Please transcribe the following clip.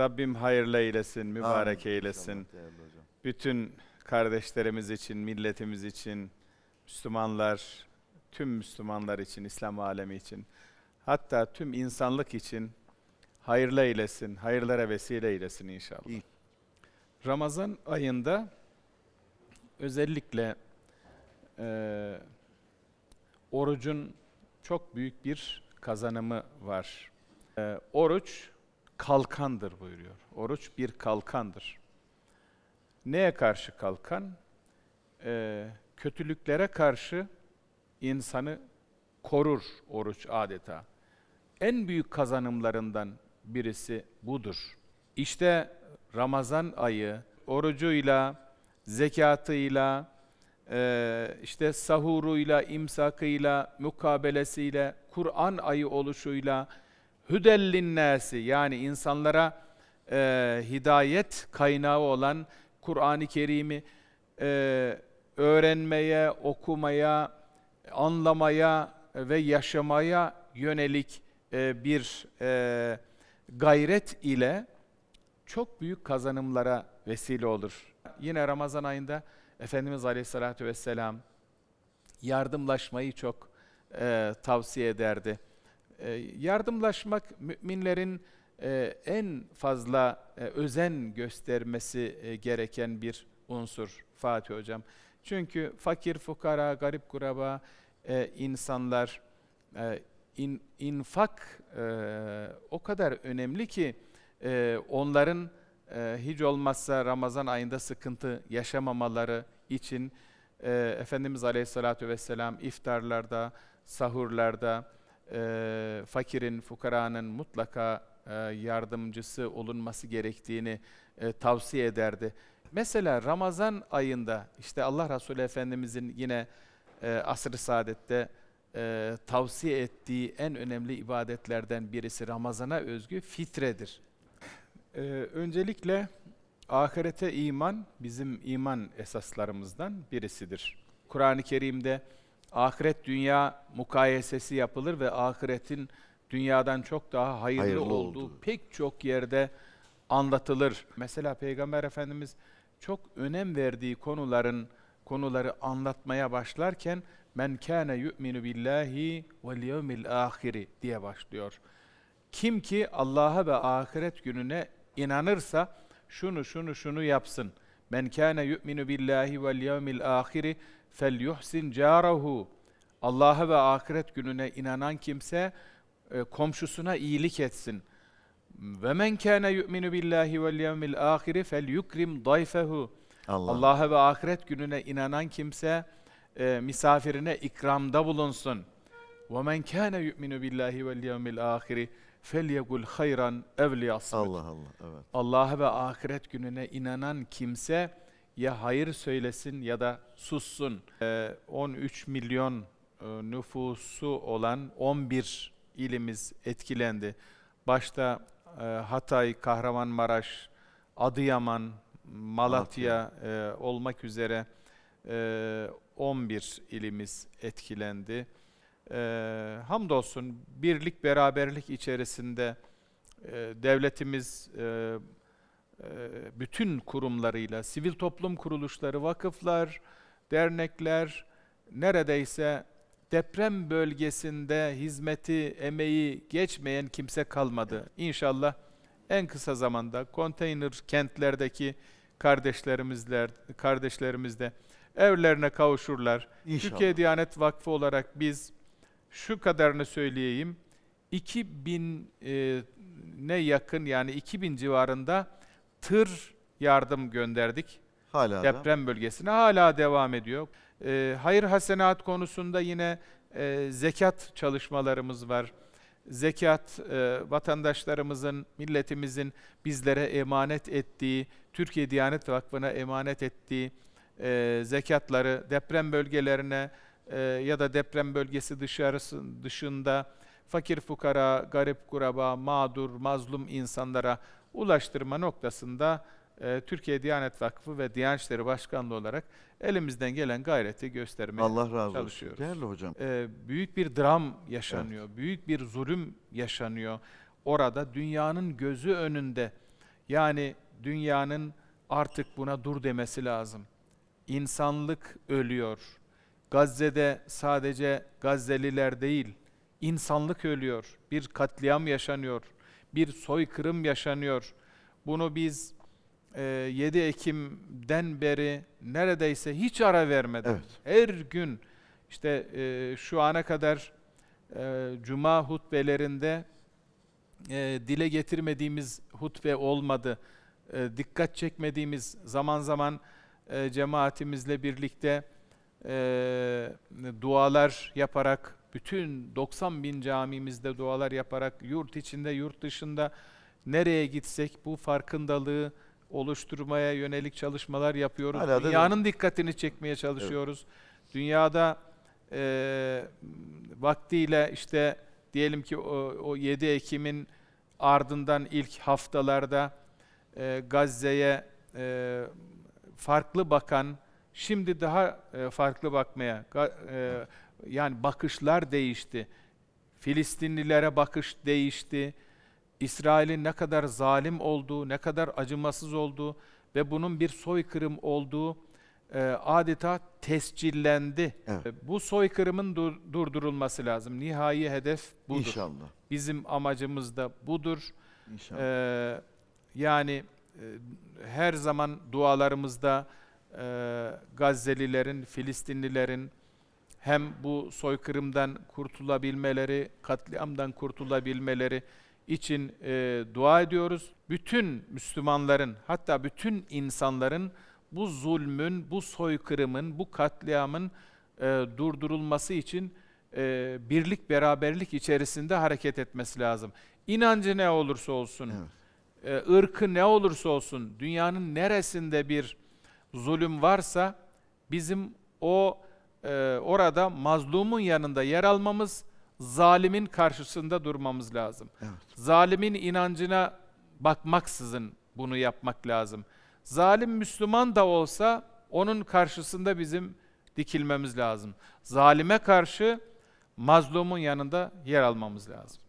Rabbim hayırlı eylesin, mübarek Amin. eylesin. Bütün kardeşlerimiz için, milletimiz için, Müslümanlar, tüm Müslümanlar için, İslam alemi için, hatta tüm insanlık için hayırlı eylesin, hayırlara vesile eylesin inşallah. İyi. Ramazan ayında özellikle eee, orucun çok büyük bir kazanımı var. Eee, oruç kalkandır buyuruyor. Oruç bir kalkandır. Neye karşı kalkan? Eee, kötülüklere karşı insanı korur oruç adeta. En büyük kazanımlarından birisi budur. İşte Ramazan ayı orucuyla, zekatıyla, eee, işte sahuruyla, imsakıyla, mukabelesiyle, Kur'an ayı oluşuyla, hüdellin nasi yani insanlara eee, hidayet kaynağı olan Kur'an-ı Kerim'i eee, öğrenmeye, okumaya, anlamaya ve yaşamaya yönelik eee, bir eee, gayret ile çok büyük kazanımlara vesile olur. Yine Ramazan ayında Efendimiz Aleyhisselatü Vesselam yardımlaşmayı çok eee, tavsiye ederdi. Eee, yardımlaşmak müminlerin eee, en fazla eee, özen göstermesi eee, gereken bir unsur Fatih Hocam. Çünkü fakir, fukara, garip kuraba insanlar infak o kadar önemli ki onların eee, hiç olmazsa Ramazan ayında sıkıntı yaşamamaları için Efendimiz Aleyhisselatü Vesselam iftarlarda, sahurlarda eee, fakirin, fukaranın mutlaka eee, yardımcısı olunması gerektiğini eee, tavsiye ederdi. Mesela Ramazan ayında işte Allah Resulü Efendimizin yine eee asr-ı saadette eee, tavsiye ettiği en önemli ibadetlerden birisi Ramazana özgü fitredir. Eee, öncelikle ahirete iman bizim iman esaslarımızdan birisidir. Kur'an-ı Kerim'de ahiret dünya mukayesesi yapılır ve ahiretin dünyadan çok daha hayırlı, Hayırlı olduğu olduğu. pek çok yerde anlatılır. Mesela Peygamber Efendimiz çok önem verdiği konuların konuları anlatmaya başlarken men kana yu'minu billahi vel yevmil ahiri diye başlıyor. Kim ki Allah'a ve ahiret gününe inanırsa şunu şunu şunu yapsın. Men kana yu'minu billahi vel yevmil ahiri fel yuhsin carahu. Allah'a ve ahiret gününe inanan kimse e, komşusuna iyilik etsin. Ve men kana yu'minu billahi vel yevmil ahiri fel yukrim dayfehu. Allah'a ve ahiret gününe inanan kimse e, misafirine ikramda bulunsun. Ve men kana yu'minu billahi vel yevmil ahiri felyekul hayran evliyasmut. Allah Allah. Evet. Allah'a ve ahiret gününe inanan kimse ya hayır söylesin ya da sussun. Ee, 13 milyon e, nüfusu olan 11 ilimiz etkilendi. Başta e, Hatay, Kahramanmaraş, Adıyaman, Malatya e, olmak üzere e, 11 ilimiz etkilendi. E, hamdolsun birlik beraberlik içerisinde e, devletimiz e, e, bütün kurumlarıyla, sivil toplum kuruluşları, vakıflar, dernekler neredeyse deprem bölgesinde hizmeti, emeği geçmeyen kimse kalmadı. İnşallah en kısa zamanda konteyner kentlerdeki kardeşlerimizler, kardeşlerimiz de evlerine kavuşurlar. İnşallah. Türkiye Diyanet Vakfı olarak biz şu kadarını söyleyeyim. 2000 e, ne yakın yani 2000 civarında tır yardım gönderdik Hala da. deprem bölgesine. Hala devam ediyor. E, hayır hasenat konusunda yine e, zekat çalışmalarımız var. Zekat e, vatandaşlarımızın, milletimizin bizlere emanet ettiği, Türkiye Diyanet Vakfı'na emanet ettiği e, zekatları deprem bölgelerine ya da deprem bölgesi dışarısı dışında fakir fukara, garip kuraba, mağdur, mazlum insanlara ulaştırma noktasında e, Türkiye Diyanet Vakfı ve Diyanet İşleri Başkanlığı olarak elimizden gelen gayreti göstermeye Allah razı olsun. çalışıyoruz. Değerli hocam. e, büyük bir dram yaşanıyor, büyük bir zulüm yaşanıyor. Orada dünyanın gözü önünde Yani dünyanın artık buna dur demesi lazım. İnsanlık ölüyor. Gazze'de sadece Gazze'liler değil, insanlık ölüyor. Bir katliam yaşanıyor. Bir soykırım yaşanıyor. Bunu biz e, 7 Ekim'den beri neredeyse hiç ara vermeden Evet. her gün işte e, şu ana kadar e, cuma hutbelerinde e, dile getirmediğimiz hutbe olmadı. E, dikkat çekmediğimiz zaman zaman e, cemaatimizle birlikte e, dualar yaparak bütün 90 bin camimizde dualar yaparak yurt içinde yurt dışında nereye gitsek bu farkındalığı oluşturmaya yönelik çalışmalar yapıyoruz. Hala Dünyanın dikkatini çekmeye çalışıyoruz. Dünyada e, vaktiyle işte diyelim ki o, o 7 Ekim'in ardından ilk haftalarda e, Gazze'ye e, farklı bakan, şimdi daha e, farklı bakmaya, e, yani bakışlar değişti. Filistinlilere bakış değişti. İsrail'in ne kadar zalim olduğu, ne kadar acımasız olduğu ve bunun bir soykırım olduğu e, adeta tescillendi. Evet. E, Bu soykırımın dur- durdurulması lazım. Nihai hedef budur. İnşallah. Bizim amacımız da budur. İnşallah. Ee, yani e, her zaman dualarımızda e, Gazze'lilerin, Filistinlilerin hem bu soykırımdan kurtulabilmeleri, katliamdan kurtulabilmeleri için e, dua ediyoruz. Bütün Müslümanların, hatta bütün insanların bu zulmün, bu soykırımın, bu katliamın e, durdurulması için e, birlik, beraberlik içerisinde hareket etmesi lazım. İnancı ne olursa olsun, Evet. e, ırkı ne olursa olsun, dünyanın neresinde bir zulüm varsa bizim o e, orada mazlumun yanında yer almamız, zalimin karşısında durmamız lazım. Evet. Zalimin inancına bakmaksızın bunu yapmak lazım. Zalim Müslüman da olsa onun karşısında bizim dikilmemiz lazım. Zalime karşı mazlumun yanında yer almamız lazım.